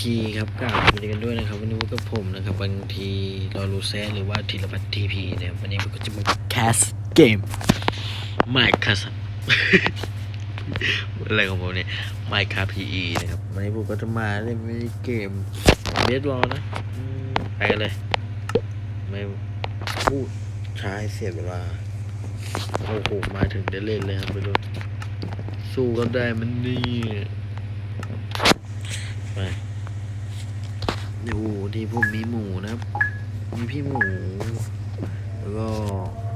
คีครับกล่าวสวัสดีกันด้วยนะครับ วันนี้พบกับผมนะครับบางทีราลูแซหรือว่าธีรพัฒน์ทีพีนะครับวันนี้ผมก็จะมาแคสเกมไม่คัสอะไรของผมเนี่ยไม่คาพีอีนะครับวันนี้ผมก็จะมาเล่นมินิเกมเบสบอลนะไปกันเลย ไม่พูดให้เสียเวลาโอ้โหมาถึงได้เล่นเลยครับไปดูสู้กันได้มันนี่ไป ดูที่ผมมีหมูนะครับ มีพี่หมู แล้วก็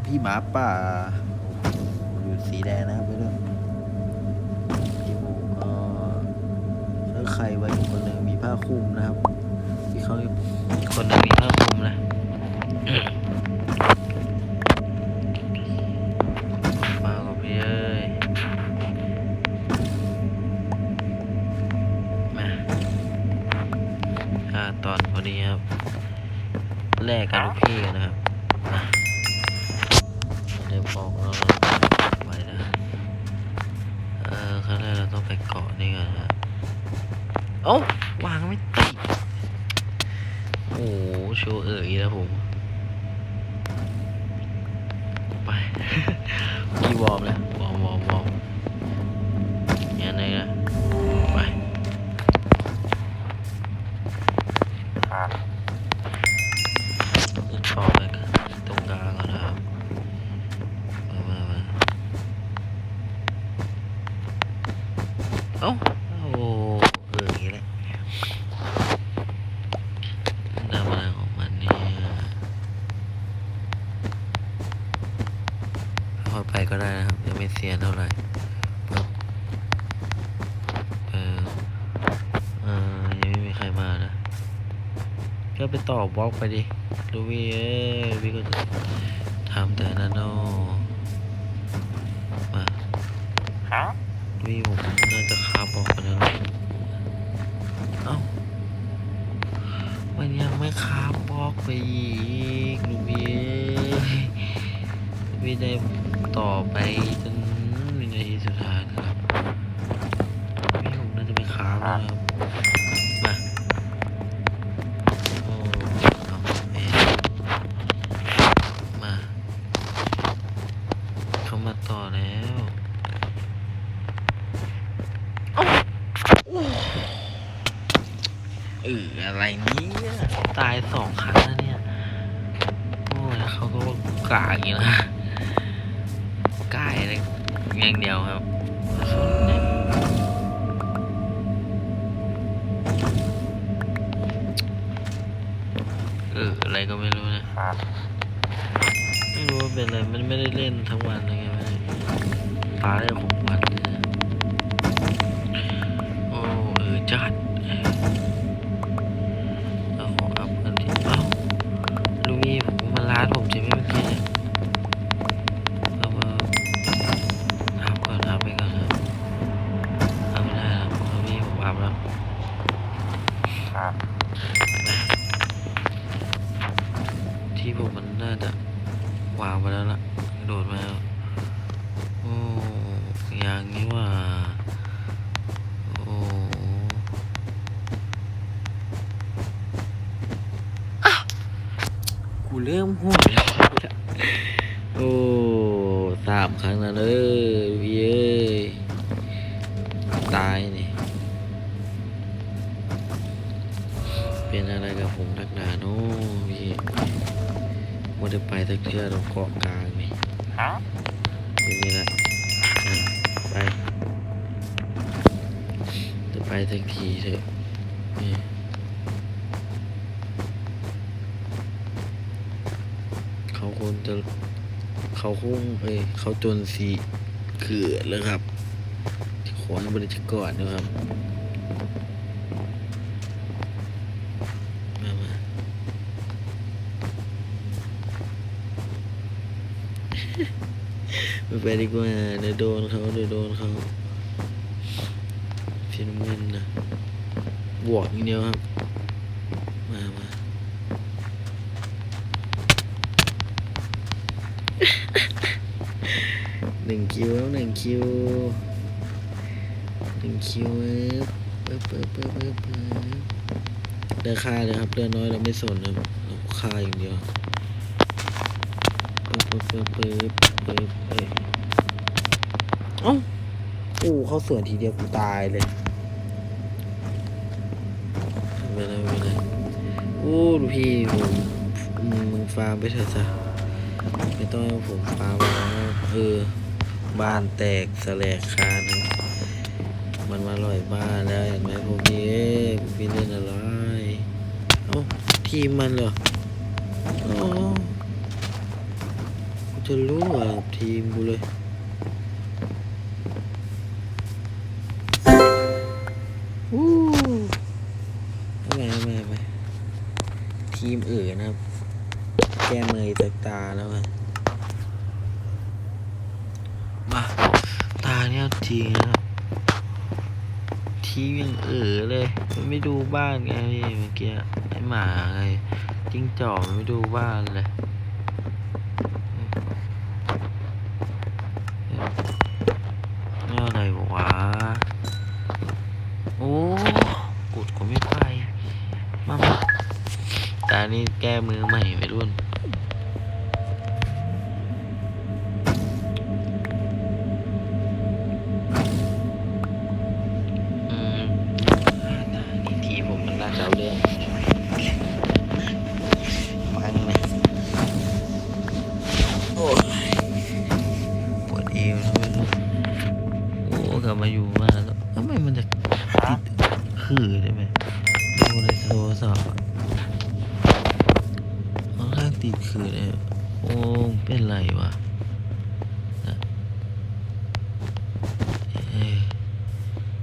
พี่หมาป่า อยู่สีแดงนะครับไปดูพี่หมูก็ถ้าใครไว้คนหนึ่งมีผ้าคลุมนะครับ ที่เขาคนหนึ่งมีผ้าคลุมนะ นพอดีครับแลกกันลูกพี่กันนะครับมาเดี๋ยวบอกเราไว้นะเออครั้งแรกเราต้องไปเกาะนี่ก่อนนะครับโอ้วางไม่ติดโอ้โหโชว์เอ๋ยแล้วผมไปกี่วอร์มแล้ววอร์มวอร์มวอร์มยังไงนะ อยไปก็ได้นะครับยังไม่เสียเท่าไหร่ปึ๊บเออเออยังไม่มีใครมานะก็ไปต่อบล็อกไปดิลูวี่เอ้ยลูวี่ก็จะทำแต่นั้นโนมาลูวี่ผมน่าจะคาบบล็อกไปแล้วนะเอ้ามันยังไม่คาบบล็อกไปอีกลูวี่เอ้ยลูวี่ได้ ต่อไปจนวินาทีสุดท้ายนะครับลูวี่ผมน่าจะไปคาบแล้วนะครับมาโอ้เอาเองมาเข้ามาต่อแล้วเอออะไรเนี่ยตายสองครั้งแล้วเนี่ยโอ้ยแล้วเขาก็กล้าอย่างนี้นะกล้าอะไร อย่างเดียวครับส่วนเนี่ยเอออะไรก็ไม่รู้นะ ไม่รู้ว่าเป็นอะไร มันไม่ได้เล่นทั้งวันเลยไงไม่ได้ปาได้ของวันเลยนะ กูเริ่มห่วงแล้วโอ้สามครั้งแล้วเอ้ยพี่เอ้ยตายนี่เป็นอะไรกับผมนักหนาโน้พี่มันจะไปสักเทื่อตรงเกาะกลางนี่อย่างนี้แหละไปจะไปสักทีเถอะนี่ เขาคงจะเขาคงเอ้ยเขาจนสีเขื่อนแล้วครับขอให้บริจาคก่อนนะครับมามาไม่ไปดีกว่าเดี๋ยวโดนเขาเดี๋ยวโดนเขาฟินมินนะบวกอย่างเดียวครับ มามา หนึ่ง คิวแล้วหนึ่งคิวหนึ่งคิวเอ๊บเปิบเปิบเปิบเปิบเปิบลือค่าเลยครับเลือน้อยเราไม่สนครับเราค่าอย่างเดียวปึ๊บปึ๊บปึ๊บปึ๊บปึ๊บเอ้ยเอ้าโอ้เขาเสวนทีเดียวกูตายเลยไม่เป็นไม่ไรโอ้ลูกพี่ผมมึงมึงฟาร์มไปเถอะจ้ะไม่ต้องให้ผมฟาร์มแล้วเออ บ้านแตกสแลกคานมันมาลอยบ้านแล้วเห็นไหมพวกนี้เอ้พวกพี่เล่นอะไรเอ้าทีมมันเหรออ๋อกูจะรู้อะทีมกูเลยวู้ไมทำไมทำไมทีมเอ๋อนะครับแก้เมยตาตาแล้วไงมาตาเนี่ยจริงนะครับทีมยังเออเลยมันไม่ดูบ้านไงพี่เมื่อกี้ไอหมาไงจิ้งจอกมันไม่ดูบ้านเลยนี่อะไรวะโอ้กดก็ไม่ไปมามาตานี่แก้มือใหม่ไปรุ่น ในโทรศัพท์อะค่อนข้างติดขื่อเลยโอ้เป็นไรวะ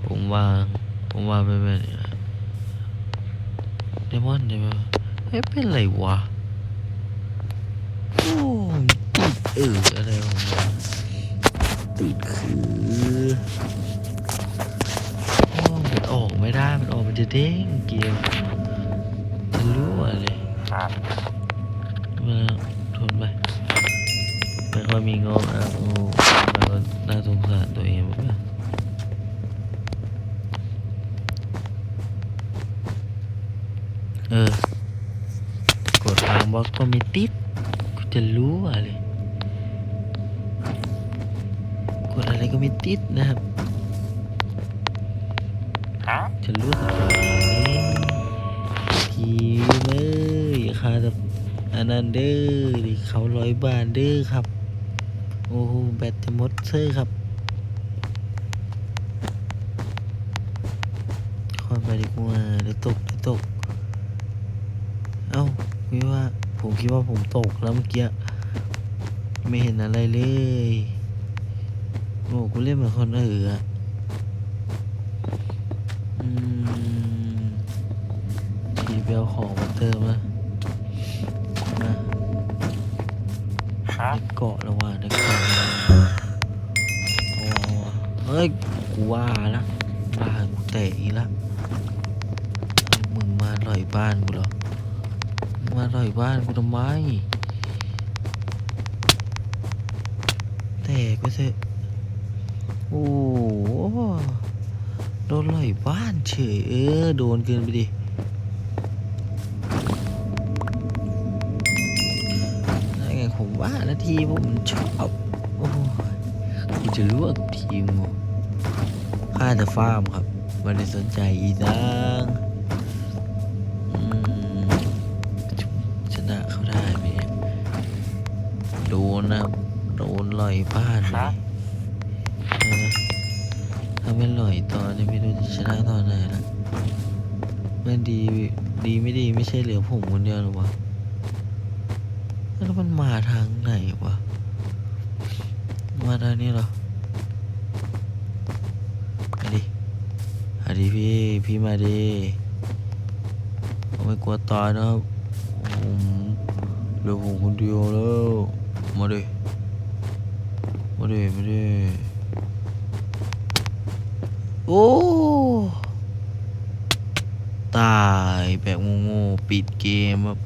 ผมวางผมว่าไม่เป็นไรเดมอนเดมอนเฮ้ยเป็นไรวะโอ้ติดเอออะไรของมันติดคือโอ้มันออกไม่ได้มันออกมันจะเด้งเกมจะ รั่วเลยมาทนไปไม่ค่อยมีงบนะโอ้มันก็น่าสงสารตัวเองเหมือนกันเออกดทางบล็อกก็ไม่ติดกูจะรู้อะไรกดอะไรก็ไม่ติดนะครับจะรู้สักหน่อยทีมเอ้ย ค่าจะอันนั้นเด้อดิเขาร้อยบาทเด้อครับ โอ้โหแบตจะหมดเซอร์ครับคอยไปดีกว่าเดี๋ยวตกเดี๋ยวตก เอ้าคิดว่า ผมคิดว่าผมตกแล้วเมื่อกี้ไม่เห็นอะไรเลยโอ้กูเล่นเหมือนคนเอออะอืมทีเบลของมาเติมนะ เกาะแล้วว่ะได้เกาะแล้วเอาว่ะเอาวเฮ้ย กูว่าละบ้านกูแตกอีกละมึงมาลอยบ้านกูเหรอมาลอยบ้านกูทำไม แตกไปเถอะโอ้โหโดนลอยบ้านเฉยเออ โดนเกินไปดิ ทีมผมชอบโอ้ยกูจะรู้ว่าทีมกูค่าแต่ฟาร์มครับไมันได้สนใจอีนังอืมชนะเขาได้ไหมเนี่ยโดนนะครับโดนลอยบ้านเลยเออถ้าไม่ลอยตอนนี้ไม่รู้จะชนะตอนไหนละมันดีดีไม่ดีไม่ใช่เหลือผมคนเดียวหรอวะ แล้วมันมาทางไหนวะ มาทางนี้เหรอมาดิมาดิพี่ พี่มาดิผมไม่กลัวตายนะครับผมเหลือผมคนเดียวแล้ว มาดิ มาดิ มาดิ โอ้ตายแบบโง่ๆปิดเกมครับ